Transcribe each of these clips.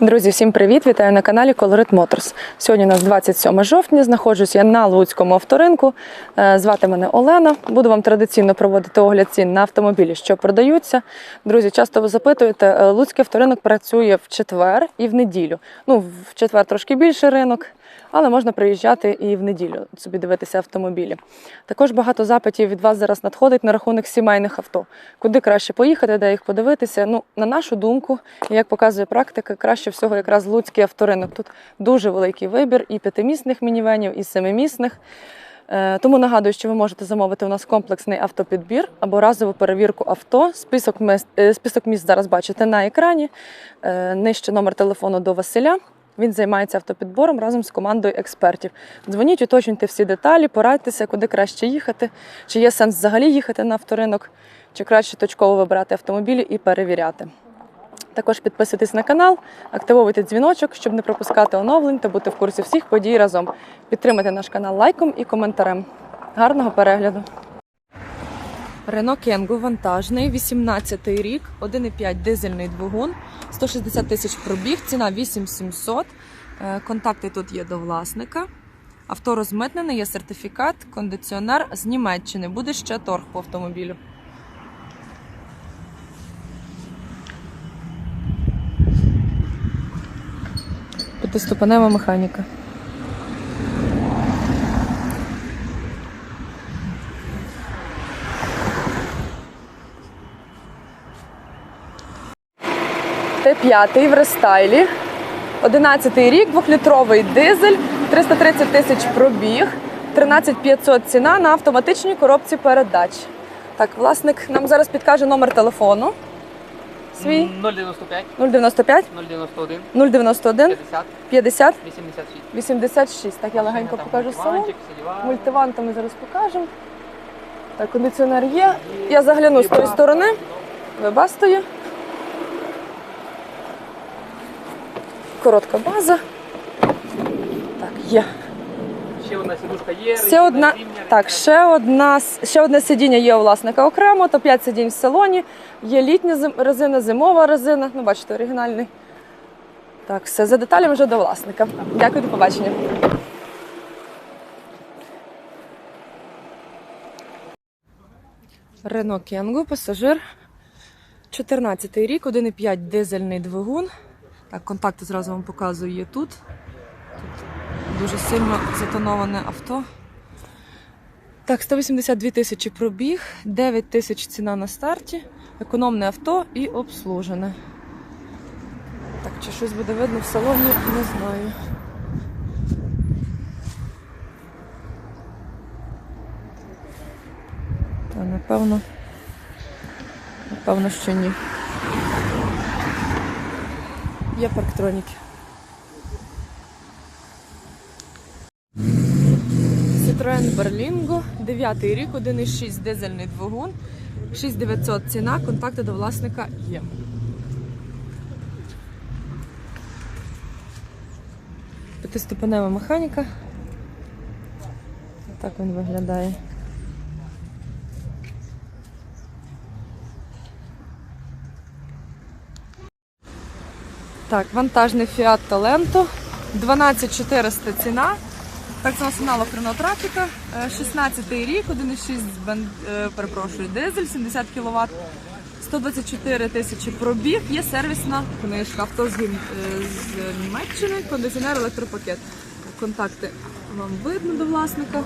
Друзі, всім привіт! Вітаю на каналі Colorit Motors. Сьогодні у нас 27 жовтня. Знаходжусь я на Луцькому авторинку. Е, Звати мене Олена. Буду вам традиційно проводити огляд цін на автомобілі, що продаються. Друзі, часто ви запитуєте, е, Луцький авторинок працює в четвер і в неділю. Ну, в четвер трошки більше ринок, але можна приїжджати і в неділю собі дивитися автомобілі. Також багато запитів від вас зараз надходить на рахунок сімейних авто. Куди краще поїхати, де їх подивитися? Ну, на нашу думку, як показує практика, краще всього якраз Луцький авторинок. Тут дуже великий вибір і п'ятимісних мінівенів, і семимісних. Е, Тому нагадую, що ви можете замовити у нас комплексний автопідбір або разову перевірку авто. Список міст, е, список міст зараз бачите на екрані. Е, Нижче номер телефону до Василя. Він займається автопідбором разом з командою експертів. Дзвоніть, уточнюйте всі деталі, порадьтеся, куди краще їхати, чи є сенс взагалі їхати на авторинок, чи краще точково вибирати автомобілі і перевіряти. Також підписуйтесь на канал, активовуйте дзвіночок, щоб не пропускати оновлень та бути в курсі всіх подій разом. Підтримайте наш канал лайком і коментарем. Гарного перегляду! Рено Кенгу вантажний, 18 рік, 1,5 дизельний двигун, 160 тисяч пробіг, ціна 8700. Е, Контакти тут є до власника. Авто розмитнене, є сертифікат, кондиціонер з Німеччини. Буде ще торг по автомобілю. П'ятиступенева механіка. Т5 в рестайлі. 11 рік, 2-літровий дизель, 330 тисяч пробіг, 13500 ціна на автоматичній коробці передач. Так, власник нам зараз підкаже номер телефону. Свій 095, 095 091, 091 50, 50 86. 86. Так, я легенько покажу салон. всі. Мультиванта ми зараз покажемо. Так, кондиціонер є. Я загляну з тої сторони. Вебастою. Коротка база. Так, є. Ще одна сідушка є. Ще одна, так, ще, одна, ще одне сидіння є у власника окремо, то 5 сидінь в салоні. Є літня зим- резина, зимова резина. Ну, бачите, оригінальний. Так, все, за деталями вже до власника. Дякую, до побачення. Рено Кенгу, пасажир. 14 рік, 1,5 дизельний двигун. Так, контакти зразу вам показую є тут. Тут дуже сильно затоноване авто. Так, 182 тисячі пробіг, 9 тисяч ціна на старті, економне авто і обслужене. Так, чи щось буде видно в салоні, не знаю. Та, напевно. Напевно, що ні. Є парктроніки. Citroen Berlingo, 9 рік, 1,6 дизельний двигун, 6900 ціна, контакти до власника є. П'ятиступенева механіка. Так він виглядає. Так, вантажний Fiat Talento, 12400 ціна. Так, аналог Renault Trafica, 16 рік, 1,6 бен- е, перепрошую, дизель, 70 кВт, 124 тисячі пробіг, є сервісна книжка, авто з, е, з Німеччини, кондиціонер, електропакет. Контакти вам видно до власника.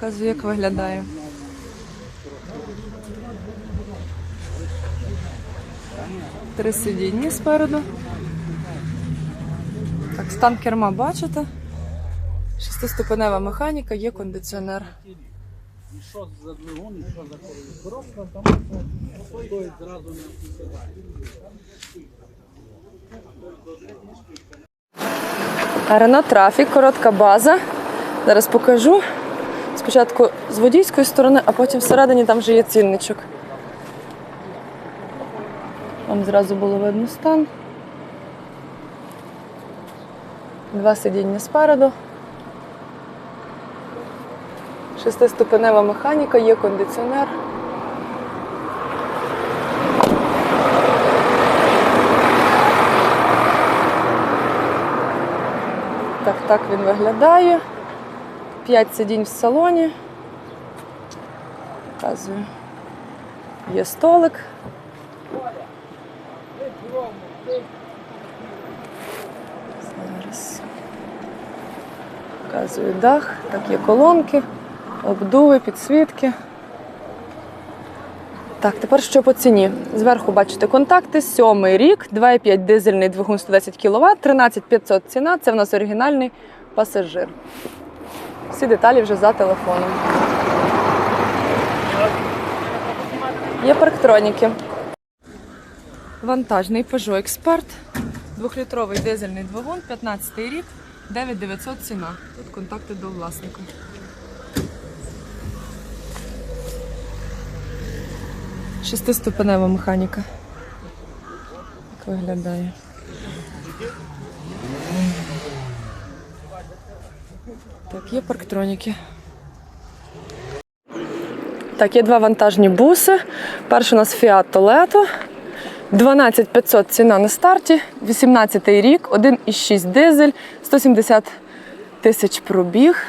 Показую, як виглядає. Три сидіння спереду. Так, стан керма бачите. Шестиступенева механіка, є кондиціонер. що за двигун, і що за коробка, там стоїть зразу не Renault Traffic, коротка база. Зараз покажу. Спочатку з водійської сторони, а потім всередині там вже є цінничок. Вам зразу було видно стан. Два сидіння спереду. Шестиступенева механіка, є кондиціонер. Так, так він виглядає. П'ять сидінь в салоні. Показую. Є столик. Зараз. Показую дах. Так, є колонки, обдуви, підсвітки. Так, тепер що по ціні? Зверху бачите контакти. Сьомий рік, 2,5 дизельний двигун 110 кВт, 13500 ціна. Це в нас оригінальний пасажир. Всі деталі вже за телефоном. Є парктроніки. Вантажний Peugeot Expert. Двохлітровий дизельний двигун, 15 рік, 9900 ціна. Тут контакти до власника. Шестиступенева механіка. Так виглядає. Так, є парктроніки. Так, є два вантажні буси. Перший у нас Fiat Toledo. 12500 ціна на старті, 18 й рік, 1,6 дизель, 170 тисяч пробіг.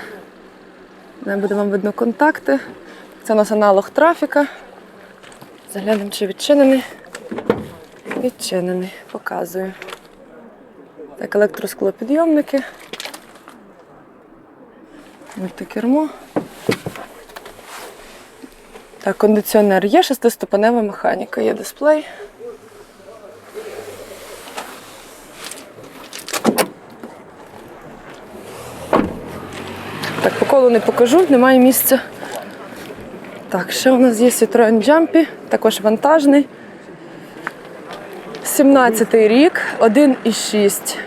Не буде вам видно контакти. Це у нас аналог трафіка. Заглянемо, чи відчинений. Відчинений, показую. Так, електросклопідйомники. Мультикермо. Так, кондиціонер є, шестиступенева механіка, є дисплей. Так, по колу не покажу, немає місця. Так, ще у нас є Citroen Jumpy, також вантажний. 17-й рік, 1,6.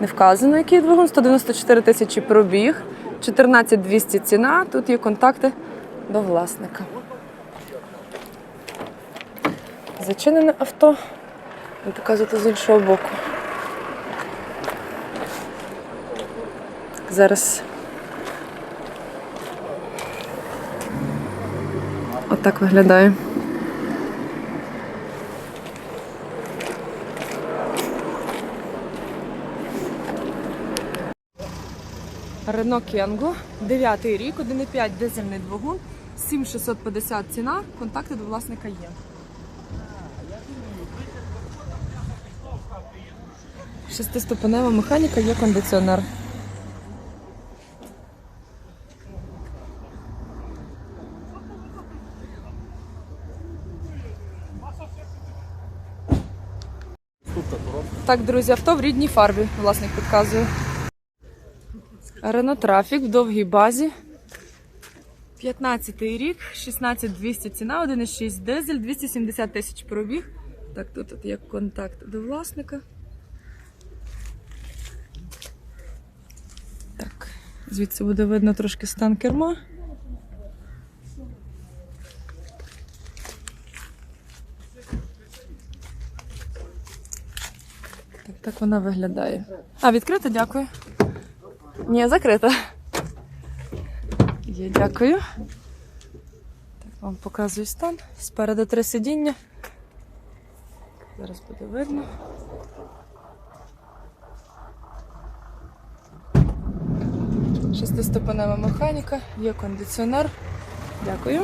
Не вказано, який двигун, 194 тисячі пробіг, 14 200 ціна. Тут є контакти до власника. Зачинене авто. Буду показувати з іншого боку. Зараз отак виглядає. Рено Кенго, 9 рік, 1,5 дизельний двигун, 7650 ціна, контакти до власника є. Шестиступенева механіка, є кондиціонер. Так, друзі, авто в рідній фарбі, власник підказує. Рено Трафік в довгій базі. 15 й рік, 16200 ціна, 1,6 дизель, 270 тисяч пробіг. Так, тут, є контакт до власника. Так, звідси буде видно трошки стан керма. Так, вона виглядає. А, відкрита, дякую. Ні, закрита. Є, дякую. Так, вам показую стан. Спереду три сидіння. Зараз буде видно. Шестиступенева механіка, є кондиціонер. Дякую.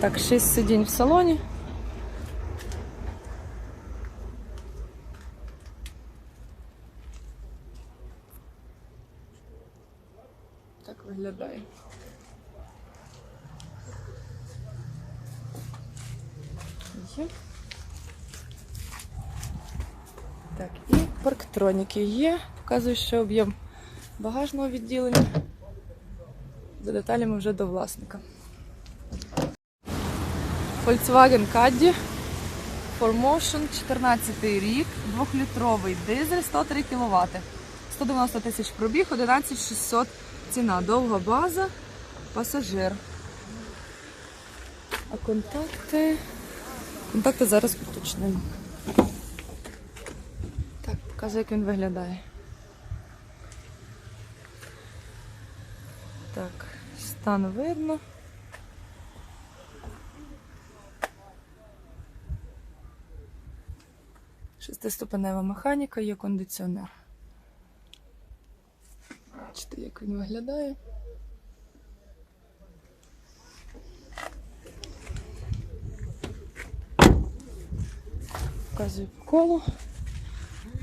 Так, шість сидінь в салоні. Так виглядає. Є. Так, і парктроніки є. Показую, що об'єм багажного відділення. За деталями вже до власника. Volkswagen Caddy 4Motion, 14 рік, 2-літровий дизель, 103 кВт. 190 тисяч пробіг, 11600 ціна. Довга база, пасажир. А контакти. Контакти зараз уточнимо. Так, показую, як він виглядає. Так, стан видно. Шестиступенева механіка, є кондиціонер. Так він виглядає. Показую по колу.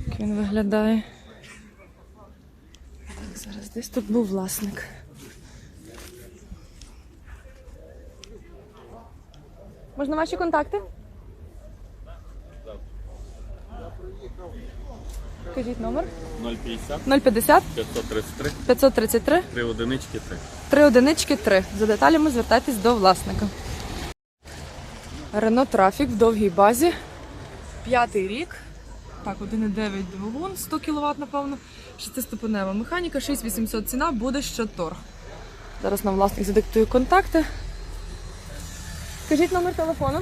Як він виглядає. Так, зараз десь тут був власник. Можна ваші контакти? Кажіть номер. 050 050 533 533 3 одинички 3. 3 одинички 3. За деталями звертайтесь до власника. Рено Трафік в довгій базі. П'ятий рік. Так, 1,9 двигун, 100 кВт, напевно. Шестиступенева механіка, 6800 ціна, буде ще торг. Зараз нам власник задиктує контакти. Скажіть номер телефону.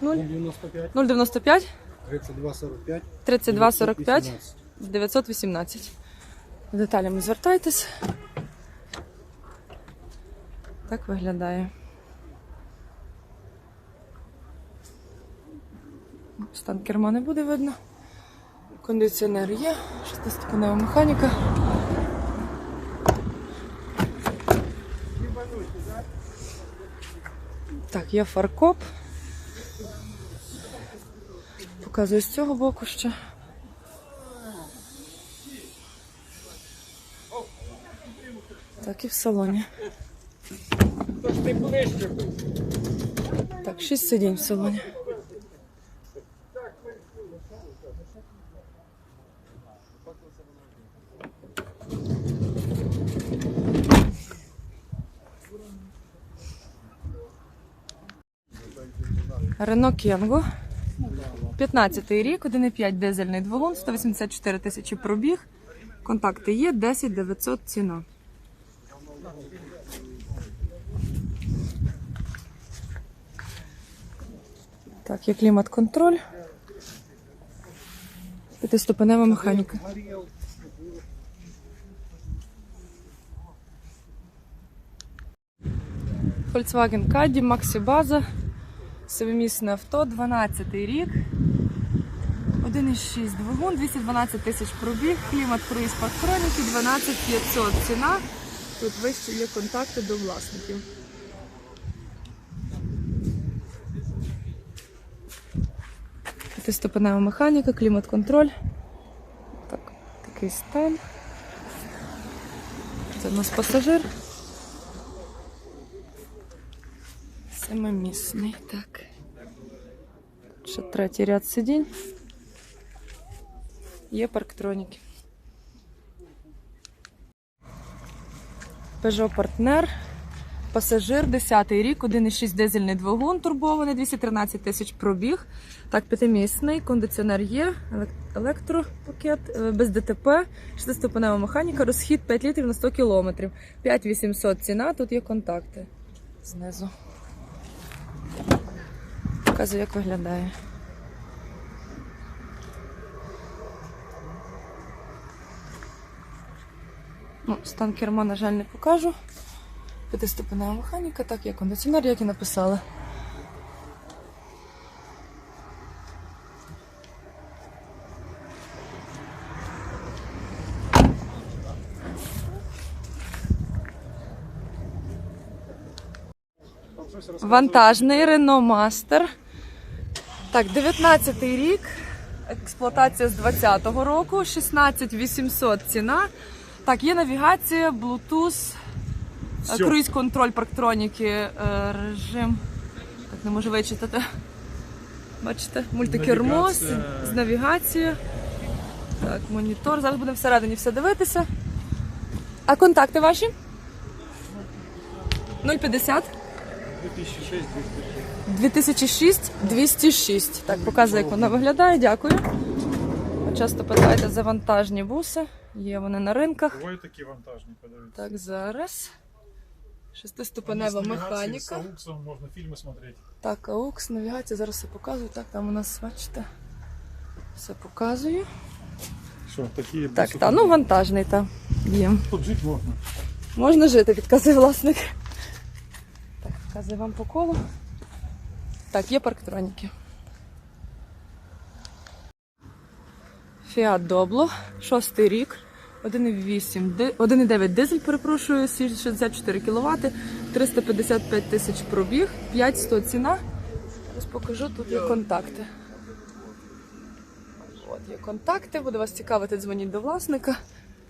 95, 095 32, 45, 32 45 918. З деталями звертайтесь. Так виглядає. Стан керма не буде видно. Кондиціонер є, шестиступенева механіка. Так, є фаркоп. Показую з цього боку ще. Так, і в салоні. Так, шість сидінь в салоні. Рено Кенго. 15-й рік, 1,5 дизельний двигун, 184 тисячі пробіг. Контакти є, 10 900 ціна. Так, є клімат-контроль. П'ятиступенева механіка. Volkswagen Caddy, Maxi База. Семимісне авто, 12 рік. 1,6 двигун, 212 тисяч пробіг, клімат круїз патроніки, 12 500 ціна. Тут вище є контакти до власників. П'ятиступенева механіка, клімат-контроль. Так, такий стан. Це у нас пасажир. Семимісний, так. Ще третій ряд сидінь. Є парктроніки. Peugeot Partner. Пасажир 10-й рік, 1,6 дизельний двигун турбований, 213 тисяч пробіг. Так, п'ятимісний, кондиціонер є, електропакет, е, без ДТП, шестиступенева механіка, розхід 5 літрів на 100 кілометрів. 5800 ціна, тут є контакти знизу. Показую, як виглядає. Ну, стан керма, на жаль, не покажу. П'ятиступенева механіка, так, є кондиціонер, як і написали. Вантажний Renault Master. Так, 19-й рік. Експлуатація з 20-го року. 16800 ціна. Так, є навігація, Bluetooth, е, круїз-контроль парктроніки, е, режим. Так, не можу вичитати. Бачите, мультикермо з, з навігацією. Так, монітор. Зараз будемо всередині все дивитися. А контакти ваші? 050 2006 206. Так, показує, як вона виглядає. Дякую. Часто питаєте за вантажні буси. Є вони на ринках. Бувають такі вантажні, подивіться. Так, зараз. Шестиступенева механіка. З ауксом можна фільми смотрети. Так, аукс, навігація, зараз все показую. Так, там у нас, бачите, все показую. Що, такі Так, та, ну вантажний там є. Тут жити можна. Можна жити, підказує власник. Так, показую вам по колу. Так, є парктроніки. Фіат Добло, шостий рік, 1,9 дизель, перепрошую, 64 кВт, 355 тисяч пробіг, 5100 ціна. Зараз покажу, тут є контакти. От є контакти, буде вас цікавити, дзвоніть до власника.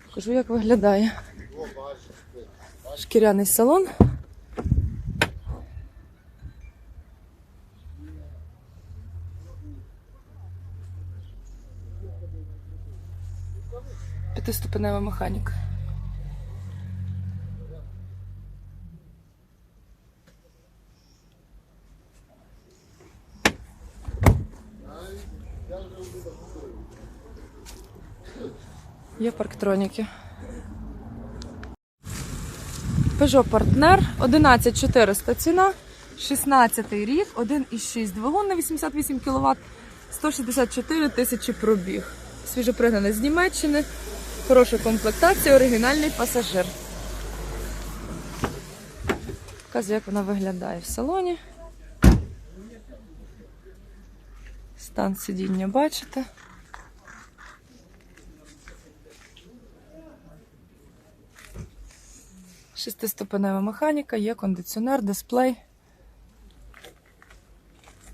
Покажу, як виглядає. Шкіряний салон. П'ятиступенева механіка. Є парктроніки. Peugeot Partner 11400 ціна, 16 рік, 1,6 двигун на 88 кВт, 164 тисячі пробіг. Свіжопригнаний з Німеччини, хороша комплектація, оригінальний пасажир. Показую, як вона виглядає в салоні. Стан сидіння бачите. Шестиступенева механіка, є кондиціонер, дисплей.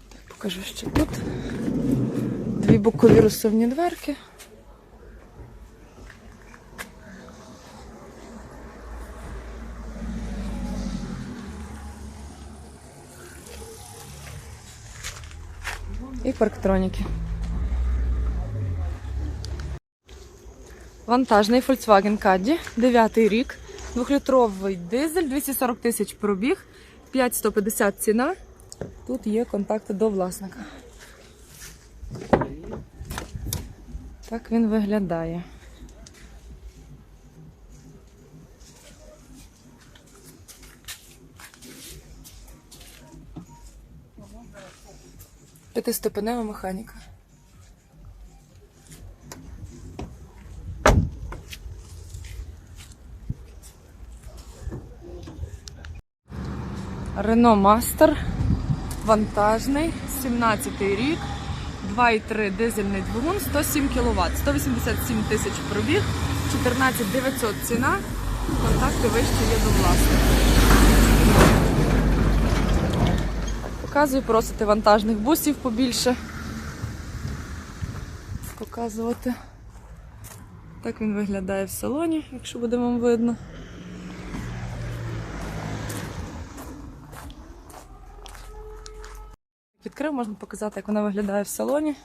Так, покажу ще тут. Дві бокові розсувні дверки. Парктроніки. Вантажний Volkswagen Caddy, 9 рік, 2-літровий дизель, 240 тисяч пробіг, 5150 ціна. Тут є контакти до власника. Так він виглядає. П'ятиступенева механіка. Рено Мастер вантажний, 17 рік, 2,3 дизельний двигун, 107 кВт, 187 тисяч пробіг, 14 900 ціна. Контакти вище є до власника. Показую, просити вантажних бусів побільше. Показувати. Так він виглядає в салоні, якщо буде вам видно. Відкрив, можна показати, як вона виглядає в салоні.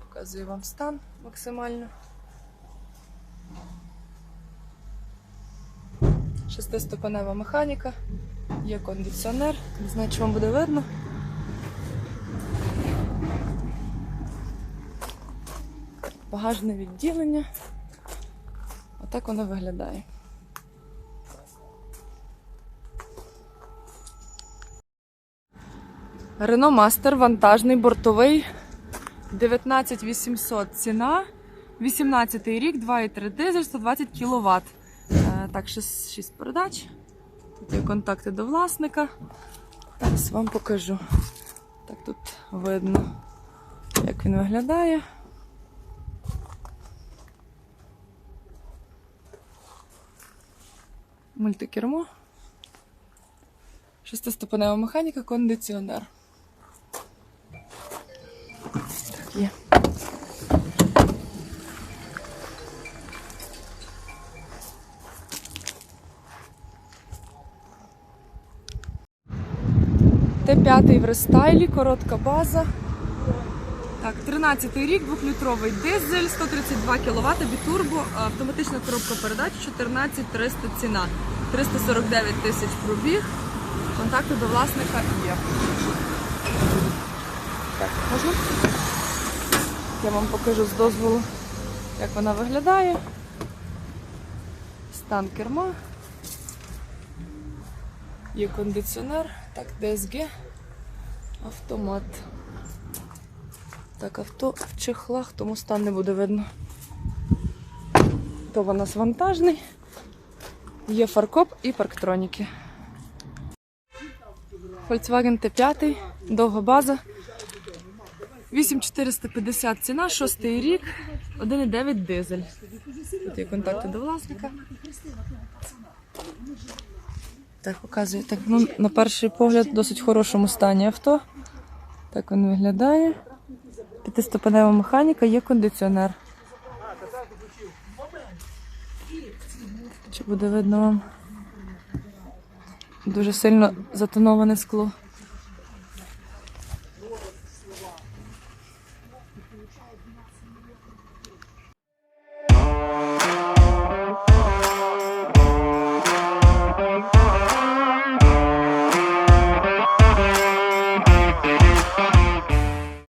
Показую вам стан максимально. Шестиступенева механіка, є кондиціонер, не знаю, чи вам буде видно. Багажне відділення. Отак воно виглядає. Рено Мастер вантажний, бортовий. 19800 ціна. 18 рік, 2,3 дизель, 120 кВт. Так, 6, 6 передач. Тут є контакти до власника. Зараз вам покажу. Так тут видно, як він виглядає. Мультикермо. Шестиступенева механіка, кондиціонер. Так, є. Т5 в рестайлі, коротка база. Так, 13 рік, 2-літровий дизель, 132 кВт, бітурбо, автоматична коробка передач, 14300 ціна, 349 тисяч пробіг. Контакти до власника є. Так, можна? Я вам покажу з дозволу, як вона виглядає. Стан керма. Є кондиціонер. Так, ДСГ. Автомат. Так, авто в чехлах, тому стан не буде видно. То у нас вантажний. Є фаркоп і парктроніки. Volkswagen T5, довга база. 8450 ціна, шостий рік, 1,9 дизель. Тут є контакти до власника. Так, показую. Так, ну, на перший погляд, в досить хорошому стані авто. Так він виглядає. П'ятиступенева механіка, є кондиціонер. Чи буде видно вам? Дуже сильно затоноване скло.